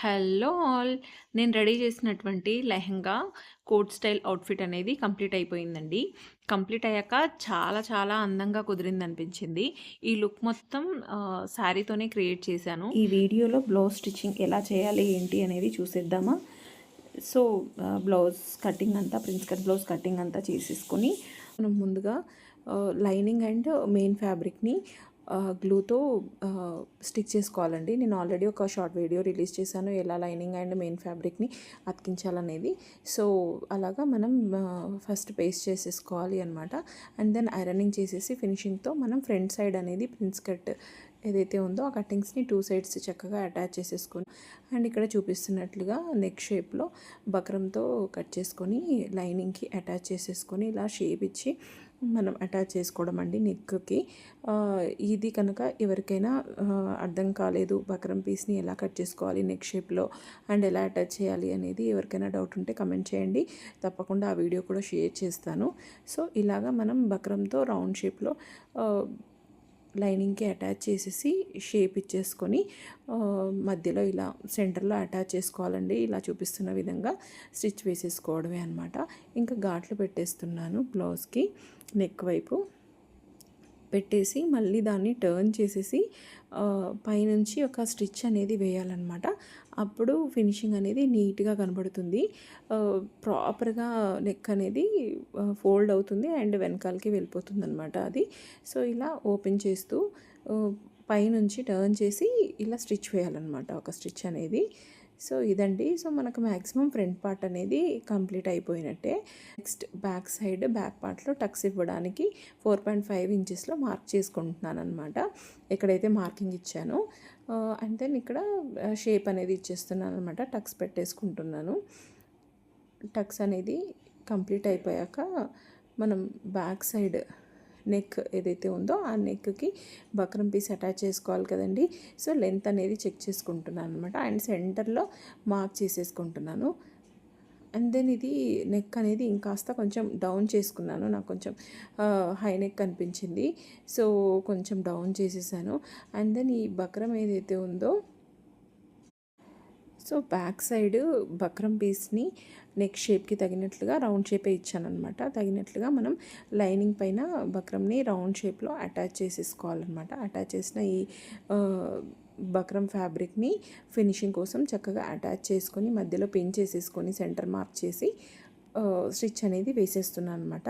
Hello all. నేను ready చేసినటువంటి lehenga coat style outfit అనేది కంప్లీట్ అయిపోయిందండి. కంప్లీట్ అయ్యాక చాలా చాలా అందంగా కుదిరింది అనిపించింది ఈ లుక్ మొత్తం శారీతోనే క్రియేట్ చేశాను. ఈ వీడియోలో బ్లౌజ్ స్టిచ్చింగ్ ఎలా చేయాలి ఏంటి అనేది చూసేద్దామా? సో బ్లౌజ్ కటింగ్ అంతా ప్రిన్స్ కట్ బ్లౌజ్ కటింగ్ అంతా చేసేసుకొని మనం ముందుగా లైనింగ్ అండ్ మెయిన్ ఫ్యాబ్రిక్ని గ్లూతో స్టిక్ చేసుకోవాలండి. నేను ఆల్రెడీ ఒక షార్ట్ వీడియో రిలీజ్ చేశాను. ఎలా లైనింగ్ అండ్ మెయిన్ ఫ్యాబ్రిక్ని అతికించాలనేది. సో అలాగా మనం ఫస్ట్ పేస్ట్ చేసేసుకోవాలి అనమాట అండ్ దెన్ ఐరనింగ్ చేసేసి ఫినిషింగ్తో మనం ఫ్రంట్ సైడ్ అనేది ప్రిన్స్ కట్ ఏదైతే ఉందో ఆ కటింగ్స్ని టూ సైడ్స్ చక్కగా అటాచ్ చేసేసుకొని అండ్ ఇక్కడ చూపిస్తున్నట్లుగా నెక్ షేప్లో బక్రంతో కట్ చేసుకొని లైనింగ్కి అటాచ్ చేసేసుకొని ఇలా షేప్ ఇచ్చి మనం అటాచ్ చేసుకోవడం అండి నెక్కి ఇది కనుక ఎవరికైనా అర్థం కాలేదు బక్రం పీస్ని ఎలా కట్ చేసుకోవాలి నెక్ షేప్లో అండ్ ఎలా అటాచ్ చేయాలి అనేది ఎవరికైనా డౌట్ ఉంటే కమెంట్ చేయండి. తప్పకుండా ఆ వీడియో కూడా షేర్ చేస్తాను. సో ఇలాగా మనం బక్రంతో రౌండ్ షేప్లో లైనింగ్కి అటాచ్ చేసేసి షేప్ ఇచ్చేసుకొని మధ్యలో ఇలా సెంటర్లో అటాచ్ చేసుకోవాలండి. ఇలా చూపిస్తున్న విధంగా స్టిచ్ వేసేసుకోవడమే అనమాట ఇంకా ఘాట్లు పెట్టేస్తున్నాను బ్లౌజ్కి నెక్ వైపు. పెట్టేసి మళ్ళీ దాన్ని టర్న్ చేసేసి పైనుంచి ఒక స్టిచ్ అనేది వేయాలన్నమాట. అప్పుడు ఫినిషింగ్ అనేది నీట్గా కనబడుతుంది. ప్రాపర్గా నెక్ అనేది ఫోల్డ్ అవుతుంది అండ్ వెనకాలకి వెళ్ళిపోతుంది అనమాట అది. సో ఇలా ఓపెన్ చేస్తూ పైనుంచి టర్న్ చేసి ఇలా స్టిచ్ వేయాలన్నమాట ఒక స్టిచ్ అనేది. సో ఇదండి. సో మనకు మ్యాక్సిమం ఫ్రంట్ పార్ట్ అనేది కంప్లీట్ అయిపోయినట్టే. నెక్స్ట్ బ్యాక్ సైడ్ బ్యాక్ పార్ట్లో టక్స్ ఇవ్వడానికి ఫోర్ పాయింట్ ఫైవ్ ఇంచెస్లో మార్క్ చేసుకుంటున్నాను అనమాట ఎక్కడైతే మార్కింగ్ ఇచ్చానో. అండ్ దెన్ ఇక్కడ షేప్ అనేది ఇచ్చేస్తున్నాను అనమాట టక్స్ పెట్టేసుకుంటున్నాను. టక్స్ అనేది కంప్లీట్ అయిపోయాక మనం బ్యాక్ సైడ్ నెక్ ఏదైతే ఉందో ఆ నెక్కి బక్రం పీస్ అటాచ్ చేసుకోవాలి కదండి. సో లెంత్ అనేది చెక్ చేసుకుంటున్నాను అనమాట అండ్ సెంటర్లో మార్క్ చేసేసుకుంటున్నాను. అండ్ దెన్ ఇది నెక్ అనేది ఇంకాస్త కొంచెం డౌన్ చేసుకున్నాను. నాకు కొంచెం హై నెక్ అనిపించింది. సో కొంచెం డౌన్ చేసేసాను. అండ్ దెన్ ఈ బక్రం ఏదైతే ఉందో సో బ్యాక్ సైడ్ బక్రం పీస్ని నెక్ షేప్కి తగినట్లుగా రౌండ్ షేపే ఇచ్చానమాట తగినట్లుగా మనం లైనింగ్ పైన బక్రంని రౌండ్ షేప్లో అటాచ్ చేసేసుకోవాలన్నమాట. అటాచ్ చేసిన ఈ బక్రం ఫ్యాబ్రిక్ని ఫినిషింగ్ కోసం చక్కగా అటాచ్ చేసుకొని మధ్యలో పిన్ చేసేసుకొని సెంటర్ మార్క్ చేసి స్టిచ్ అనేది వేసేస్తున్నాను అనమాట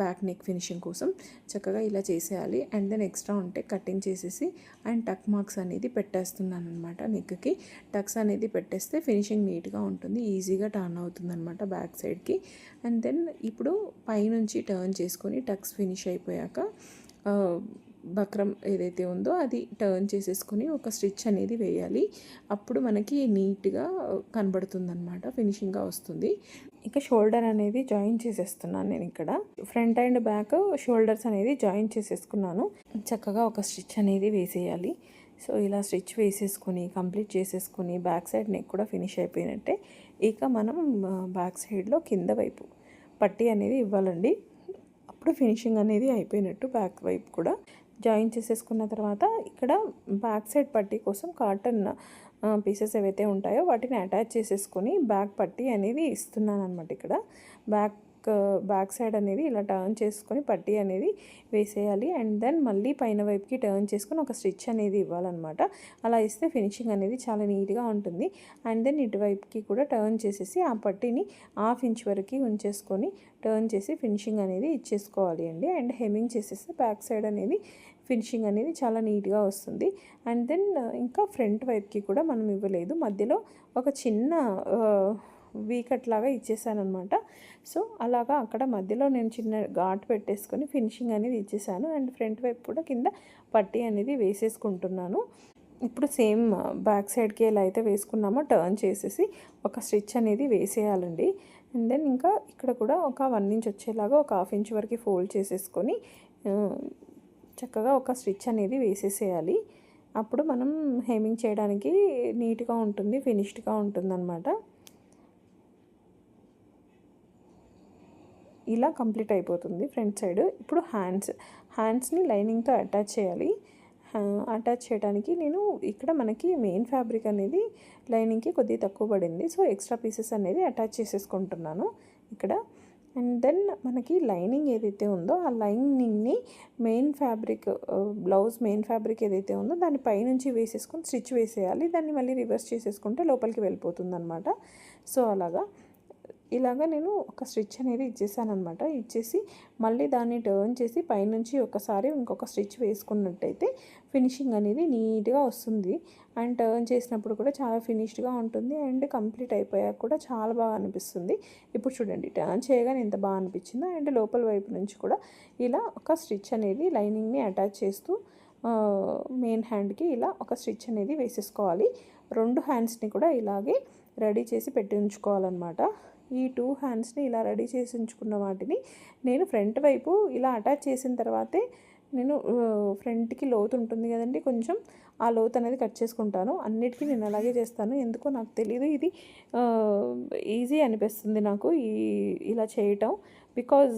బ్యాక్ నెక్ ఫినిషింగ్ కోసం. చక్కగా ఇలా చేసేయాలి. అండ్ దెన్ ఎక్స్ట్రా ఉంటే కటింగ్ చేసేసి అండ్ టక్ మార్క్స్ అనేది పెట్టేస్తున్నాను అనమాట నెక్కి. టక్స్ అనేది పెట్టేస్తే ఫినిషింగ్ నీట్గా ఉంటుంది ఈజీగా టర్న్ అవుతుంది అనమాట బ్యాక్ సైడ్కి. అండ్ దెన్ ఇప్పుడు పైనుంచి టర్న్ చేసుకొని టక్స్ ఫినిష్ అయిపోయాక బక్రం ఏదైతే ఉందో అది టర్న్ చేసేసుకొని ఒక స్టిచ్ అనేది వేయాలి. అప్పుడు మనకి నీట్గా కనబడుతుంది అనమాట ఫినిషింగ్గా వస్తుంది. ఇంకా షోల్డర్ అనేది జాయిన్ చేసేస్తున్నాను నేను ఇక్కడ. ఫ్రంట్ అండ్ బ్యాక్ షోల్డర్స్ అనేది జాయిన్ చేసేసుకున్నాను. చక్కగా ఒక స్టిచ్ అనేది వేసేయాలి. సో ఇలా స్టిచ్ వేసేసుకొని కంప్లీట్ చేసేసుకొని బ్యాక్ సైడ్ నెక్ కూడా ఫినిష్ అయిపోయినట్టే ఇక మనం బ్యాక్ సైడ్లో కింద వైపు పట్టీ అనేది ఇవ్వాలండి. అప్పుడు ఫినిషింగ్ అనేది అయిపోయినట్టు బ్యాక్ వైపు కూడా జాయిన్ చేసేసుకున్న తర్వాత ఇక్కడ బ్యాక్ సైడ్ పట్టీ కోసం కాటన్ పీసెస్ ఏవైతే ఉంటాయో వాటిని అటాచ్ చేసేసుకొని బ్యాక్ పట్టీ అనేది ఇస్తున్నాను అనమాట ఇక్కడ. బ్యాక్ బ్యాక్ సైడ్ అనేది ఇలా టర్న్ చేసుకొని పట్టీ అనేది వేసేయాలి. అండ్ దెన్ మళ్ళీ పైన వైపుకి టర్న్ చేసుకొని ఒక స్టిచ్ అనేది ఇవ్వాలన్నమాట. అలా ఇస్తే ఫినిషింగ్ అనేది చాలా నీట్గా ఉంటుంది. అండ్ దెన్ ఇటువైపుకి కూడా టర్న్ చేసేసి ఆ పట్టీని హాఫ్ ఇంచ్ వరకు ఉంచేసుకొని టర్న్ చేసి ఫినిషింగ్ అనేది ఇచ్చేసుకోవాలి అండి. అండ్ హెమ్మింగ్ చేసేసి బ్యాక్ సైడ్ అనేది ఫినిషింగ్ అనేది చాలా నీట్గా వస్తుంది. అండ్ దెన్ ఇంకా ఫ్రంట్ వైపుకి కూడా మనం ఇవ్వలేదు. మధ్యలో ఒక చిన్న వీకట్లాగా ఇచ్చేసాను అనమాట సో అలాగా అక్కడ మధ్యలో నేను చిన్న ఘాట్ పెట్టేసుకొని ఫినిషింగ్ అనేది ఇచ్చేసాను. అండ్ ఫ్రంట్ వైపు కూడా కింద పట్టీ అనేది వేసేసుకుంటున్నాను. ఇప్పుడు సేమ్ బ్యాక్ సైడ్కి ఎలా అయితే వేసుకున్నామో టర్న్ చేసేసి ఒక స్టిచ్ అనేది వేసేయాలండి. అండ్ దెన్ ఇంకా ఇక్కడ కూడా ఒక వన్ ఇంచ్ వచ్చేలాగా ఒక హాఫ్ ఇంచ్ వరకు ఫోల్డ్ చేసేసుకొని చక్కగా ఒక స్టిచ్ అనేది వేసేసేయాలి. అప్పుడు మనం హేమింగ్ చేయడానికి నీట్గా ఉంటుంది ఫినిష్డ్గా ఉంటుందన్నమాట. ఇలా కంప్లీట్ అయిపోతుంది ఫ్రంట్ సైడ్. ఇప్పుడు హ్యాండ్స్ హ్యాండ్స్ని లైనింగ్తో అటాచ్ చేయాలి. అటాచ్ చేయడానికి నేను ఇక్కడ మనకి మెయిన్ ఫ్యాబ్రిక్ అనేది లైనింగ్కి కొద్దిగా తక్కువ పడింది. సో ఎక్స్ట్రా పీసెస్ అనేది అటాచ్ చేసేసుకుంటున్నాను. ఇక్కడ అండ్ దెన్ మనకి లైనింగ్ ఏదైతే ఉందో ఆ లైనింగ్ని main fabric blouse main fabric ఏదైతే ఉందో దాని పైనుంచి వేసేసుకొని స్టిచ్ వేసేయాలి. దాన్ని మళ్ళీ రివర్స్ చేసేసుకుంటే లోపలికి వెళ్ళిపోతుంది అనమాట సో అలాగా. ఇలాగ నేను ఒక స్టిచ్ అనేది ఇచ్చేసాను అనమాట ఇచ్చేసి మళ్ళీ దాన్ని టర్న్ చేసి పైనుంచి ఒకసారి ఇంకొక స్టిచ్ వేసుకున్నట్టయితే ఫినిషింగ్ అనేది నీట్గా వస్తుంది. అండ్ టర్న్ చేసినప్పుడు కూడా చాలా ఫినిష్డ్గా ఉంటుంది. అండ్ కంప్లీట్ అయిపోయాక కూడా చాలా బాగా అనిపిస్తుంది. ఇప్పుడు చూడండి టర్న్ చేయగానే ఎంత బాగా అనిపించిందో అండ్ లోపల వైపు నుంచి కూడా ఇలా ఒక స్టిచ్ అనేది లైనింగ్ని అటాచ్ చేస్తూ మెయిన్ హ్యాండ్కి ఇలా ఒక స్టిచ్ అనేది వేసేసుకోవాలి. రెండు హ్యాండ్స్ని కూడా ఇలాగే రెడీ చేసి పెట్టి ఉంచుకోవాలన్నమాట. ఈ టూ హ్యాండ్స్ని ఇలా రెడీ చేసి ఉంచుకున్న వాటిని నేను ఫ్రంట్ వైపు ఇలా అటాచ్ చేసిన తర్వాతే నేను ఫ్రంట్కి లోతు ఉంటుంది కదండి కొంచెం ఆ లోతు అనేది కట్ చేసుకుంటాను. అన్నిటికీ నేను అలాగే చేస్తాను. ఎందుకో నాకు తెలియదు ఇది ఈజీ అనిపిస్తుంది నాకు ఈ ఇలా చేయటం. బికాజ్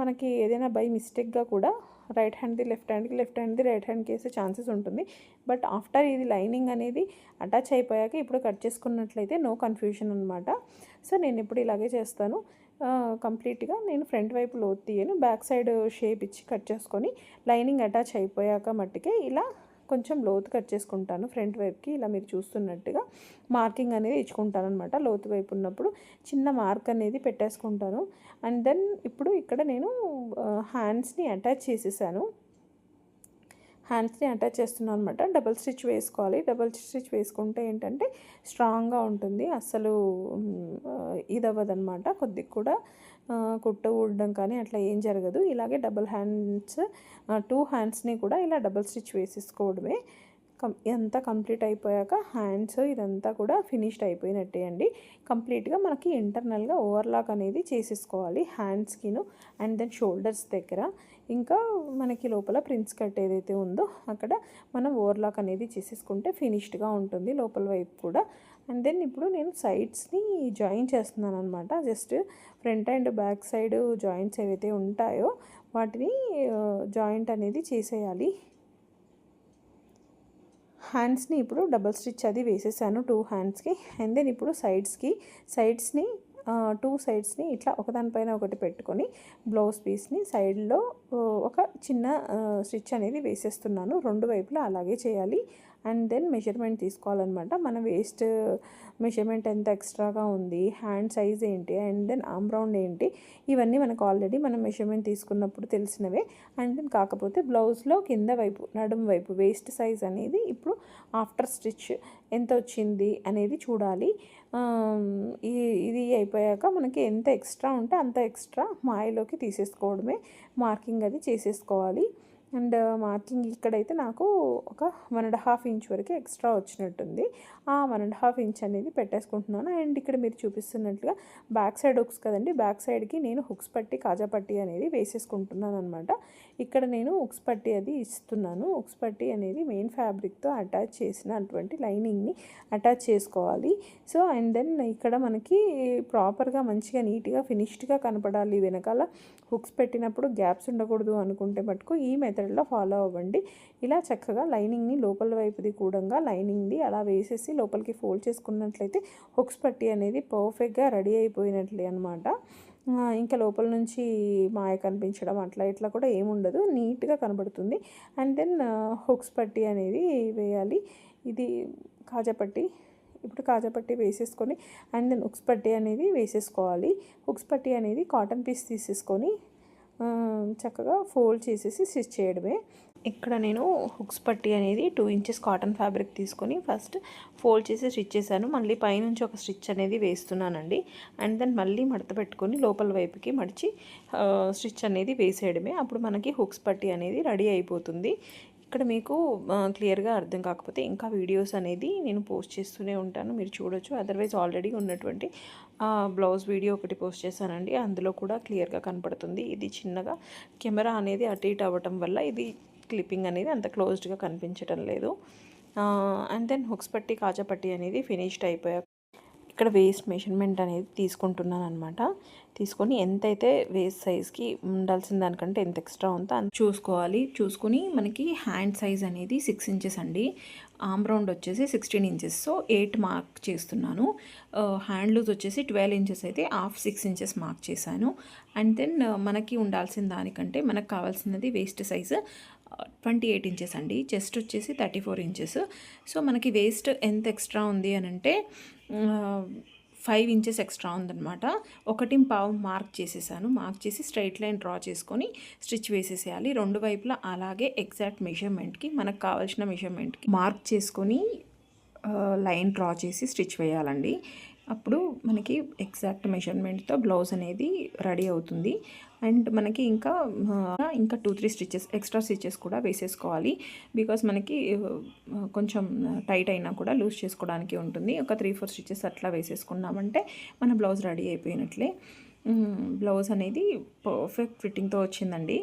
మనకి ఏదైనా బై మిస్టేక్గా కూడా రైట్ హ్యాండ్ది లెఫ్ట్ హ్యాండ్కి లెఫ్ట్ హ్యాండ్ది రైట్ హ్యాండ్కి వేసే ఛాన్సెస్ ఉంటుంది. బట్ ఆఫ్టర్ ఇది లైనింగ్ అనేది అటాచ్ అయిపోయాక ఇప్పుడు కట్ చేసుకున్నట్లయితే నో కన్ఫ్యూషన్ అనమాట సో నేను ఇప్పుడు ఇలాగే చేస్తాను. కంప్లీట్గా నేను ఫ్రంట్ వైపు లోతు తీయను బ్యాక్ సైడ్ షేప్ ఇచ్చి కట్ చేసుకొని లైనింగ్ అటాచ్ అయిపోయాక మట్టుకే ఇలా కొంచెం లోతు కట్ చేసుకుంటాను ఫ్రంట్ వైపుకి. ఇలా మీరు చూస్తున్నట్టుగా మార్కింగ్ అనేది ఇచ్చుకుంటాను అనమాట లోతు వైపు ఉన్నప్పుడు చిన్న మార్క్ అనేది పెట్టేసుకుంటాను. అండ్ దెన్ ఇప్పుడు ఇక్కడ నేను హ్యాండ్స్ని అటాచ్ చేసేసాను. హ్యాండ్స్ని అటాచ్ చేస్తున్నాను అనమాట డబల్ స్టిచ్ వేసుకోవాలి. డబల్ స్టిచ్ వేసుకుంటే ఏంటంటే స్ట్రాంగ్గా ఉంటుంది. అస్సలు ఇది అవ్వదన్నమాట కొద్దిగా కూడా కుట్ట ఊడడం కానీ అట్లా ఏం జరగదు. ఇలాగే డబుల్ హ్యాండ్స్ టూ హ్యాండ్స్ని కూడా ఇలా డబల్ స్టిచ్ వేసేసుకోవడమే. కం ఇదంతా కంప్లీట్ అయిపోయాక హ్యాండ్స్ ఇదంతా కూడా ఫినిష్డ్ అయిపోయినట్టే అండి. కంప్లీట్గా మనకి ఇంటర్నల్గా ఓవర్లాక్ అనేది చేసేసుకోవాలి హ్యాండ్స్కిను అండ్ దెన్ షోల్డర్స్ దగ్గర. ఇంకా మనకి లోపల ప్రిన్స్ కట్ ఏదైతే ఉందో అక్కడ మనం ఓవర్లాక్ అనేది చేసేసుకుంటే ఫినిష్డ్గా ఉంటుంది లోపల వైపు కూడా. అండ్ దెన్ ఇప్పుడు నేను సైడ్స్ని జాయిన్ చేస్తున్నాను అనమాట just front and back side joints ఏవైతే ఉంటాయో వాటిని జాయింట్ అనేది చేసేయాలి. హ్యాండ్స్ని ఇప్పుడు డబల్ స్టిచ్ అది వేసేసాను టూ హ్యాండ్స్కి. అండ్ దెన్ ఇప్పుడు సైడ్స్కి సైడ్స్ని టూ సైడ్స్ని ఇట్లా ఒకదానిపైన ఒకటి పెట్టుకొని బ్లౌజ్ పీస్ని సైడ్లో ఒక చిన్న స్టిచ్ అనేది వేసేస్తున్నాను. రెండు వైపులా అలాగే చేయాలి. అండ్ దెన్ మెజర్మెంట్ తీసుకోవాలన్నమాట. మన వేస్ట్ మెజర్మెంట్ ఎంత ఎక్స్ట్రాగా ఉంది హ్యాండ్ సైజ్ ఏంటి అండ్ దెన్ ఆమ్ రౌండ్ ఏంటి ఇవన్నీ మనకు ఆల్రెడీ మనం మెజర్మెంట్ తీసుకున్నప్పుడు తెలిసినవే. అండ్ దెన్ కాకపోతే బ్లౌజ్లో కింద వైపు నడుము వైపు వేస్ట్ సైజ్ అనేది ఇప్పుడు ఆఫ్టర్ స్టిచ్ ఎంత వచ్చింది అనేది చూడాలి. ఇది అయిపోయాక మనకి ఎంత ఎక్స్ట్రా ఉంటే అంత ఎక్స్ట్రా మాయలోకి తీసేసుకోవడమే మార్కింగ్ అది చేసేసుకోవాలి. అండ్ మార్కింగ్ ఇక్కడైతే నాకు ఒక వన్ అండ్ హాఫ్ ఇంచ్ వరకు ఎక్స్ట్రా వచ్చినట్టుంది. ఆ వన్ అండ్ హాఫ్ ఇంచ్ అనేది పెట్టేసుకుంటున్నాను. అండ్ ఇక్కడ మీరు చూపిస్తున్నట్లుగా బ్యాక్ సైడ్ హుక్స్ కదండి. బ్యాక్ సైడ్కి నేను హుక్స్ పట్టి కాజా పట్టి అనేది వేసేసుకుంటున్నాను అనమాట ఇక్కడ నేను హుక్స్ పట్టి అది ఇస్తున్నాను. హుక్స్ పట్టి అనేది మెయిన్ ఫ్యాబ్రిక్తో అటాచ్ చేసినటువంటి లైనింగ్ని అటాచ్ చేసుకోవాలి. సో అండ్ దెన్ ఇక్కడ మనకి ప్రాపర్గా మంచిగా నీట్గా ఫినిష్డ్గా కనపడాలి. వెనకాల హుక్స్ పెట్టినప్పుడు గ్యాప్స్ ఉండకూడదు అనుకుంటే మటుకు ఈ మెథడ్లో ఫాలో అవ్వండి. ఇలా చక్కగా లైనింగ్ని లోపల వైపుది కూడంగా లైనింగ్ది అలా వేసేసి లోపలికి ఫోల్డ్ చేసుకున్నట్లయితే హుక్స్ పట్టి అనేది పర్ఫెక్ట్గా రెడీ అయిపోయినట్లే అనమాట ఇంకా లోపల నుంచి మాయ కనిపించడం అట్లా ఇట్లా కూడా ఏముండదు నీట్గా కనబడుతుంది. అండ్ దెన్ హుక్స్ పట్టి అనేది వేయాలి. ఇది కాజాపట్టి ఇప్పుడు కాజాపట్టి వేసేసుకొని అండ్ దెన్ హుక్స్ పట్టి అనేది వేసేసుకోవాలి. హుక్స్ పట్టి అనేది కాటన్ పీస్ తీసేసుకొని చక్కగా ఫోల్డ్ చేసేసి స్టిచ్ చేయడమే. ఇక్కడ నేను హుక్స్ పట్టి అనేది టూ ఇంచెస్ కాటన్ ఫ్యాబ్రిక్ తీసుకొని ఫస్ట్ ఫోల్డ్ చేసి స్టిచ్ చేశాను. మళ్ళీ పైనుంచి ఒక స్టిచ్ అనేది వేస్తున్నానండి. అండ్ దెన్ మళ్ళీ మడత పెట్టుకొని లోపల వైపుకి మడిచి స్టిచ్ అనేది వేసేయడమే. అప్పుడు మనకి హుక్స్ పట్టి అనేది రెడీ అయిపోతుంది. ఇక్కడ మీకు క్లియర్గా అర్థం కాకపోతే ఇంకా వీడియోస్ అనేది నేను పోస్ట్ చేస్తూనే ఉంటాను. మీరు చూడొచ్చు. అదర్వైజ్ ఆల్రెడీ ఉన్నటువంటి బ్లౌజ్ వీడియో ఒకటి పోస్ట్ చేశానండి. అందులో కూడా క్లియర్గా కనపడుతుంది. ఇది చిన్నగా కెమెరా అనేది అటు ఇటు అవ్వటం వల్ల ఇది క్లిప్పింగ్ అనేది అంత క్లోజ్డ్గా కనిపించడం లేదు. అండ్ దెన్ హుక్స్ పట్టి కాజా పట్టి అనేది ఫినిష్డ్ అయిపోయాక ఇక్కడ వేస్ట్ మెజర్మెంట్ అనేది తీసుకుంటున్నాను అనమాట తీసుకొని ఎంతైతే వేస్ట్ సైజ్కి ఉండాల్సిన దానికంటే ఎంత ఎక్స్ట్రా ఉందో అంత చూసుకోవాలి. చూసుకొని మనకి హ్యాండ్ సైజ్ అనేది సిక్స్ ఇంచెస్ అండి. ఆమ్ రౌండ్ వచ్చేసి sixteen inches so eight mark చేస్తున్నాను. Uh, హ్యాండ్ లూజ్ వచ్చేసి ట్వెల్వ్ ఇంచెస్ అయితే హాఫ్ సిక్స్ ఇంచెస్ మార్క్ చేశాను. అండ్ దెన్ uh, మనకి ఉండాల్సిన దానికంటే మనకు కావాల్సినది waist size twenty eight inches అండి. చెస్ట్ వచ్చేసి థర్టీ ఫోర్ ఇంచెస్. సో మనకి వేస్ట్ ఎంత ఎక్స్ట్రా ఉంది అని అంటే ఫైవ్ ఇంచెస్ ఎక్స్ట్రా ఉందన్నమాట. ఒకటి పావు మార్క్ చేసేసాను. మార్క్ చేసి స్ట్రైట్ లైన్ డ్రా చేసుకొని స్టిచ్ వేసేసేయాలి. రెండు వైపులా అలాగే ఎగ్జాక్ట్ మెజర్మెంట్కి మనకు కావాల్సిన మెజర్మెంట్కి మార్క్ చేసుకొని లైన్ డ్రా చేసి స్టిచ్ వేయాలండి. అప్పుడు మనకి ఎగ్జాక్ట్ మెజర్మెంట్తో బ్లౌజ్ అనేది రెడీ అవుతుంది. అండ్ మనకి ఇంకా ఇంకా two three stitches extra stitches కూడా వేసేసుకోవాలి. బికాస్ మనకి కొంచెం టైట్ అయినా కూడా లూజ్ చేసుకోవడానికి ఉంటుంది. ఒక త్రీ ఫోర్ స్టిచెస్ అట్లా వేసేసుకున్నామంటే మన బ్లౌజ్ రెడీ అయిపోయినట్లే. బ్లౌజ్ అనేది పర్ఫెక్ట్ ఫిట్టింగ్తో వచ్చిందండి.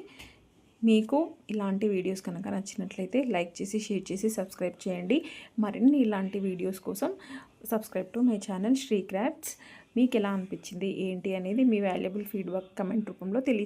మీకు ఇలాంటి వీడియోస్ కనుక నచ్చినట్లయితే లైక్ చేసి షేర్ చేసి సబ్స్క్రైబ్ చేయండి. మరిన్ని ఇలాంటి వీడియోస్ కోసం subscribe to my channel Sri crafts. మీకు ఎలా అనిపించింది? ఏంటి అనేది మీ వాల్యుబుల్ ఫీడ్బ్యాక్ కమెంట్ రూపంలో తెలియ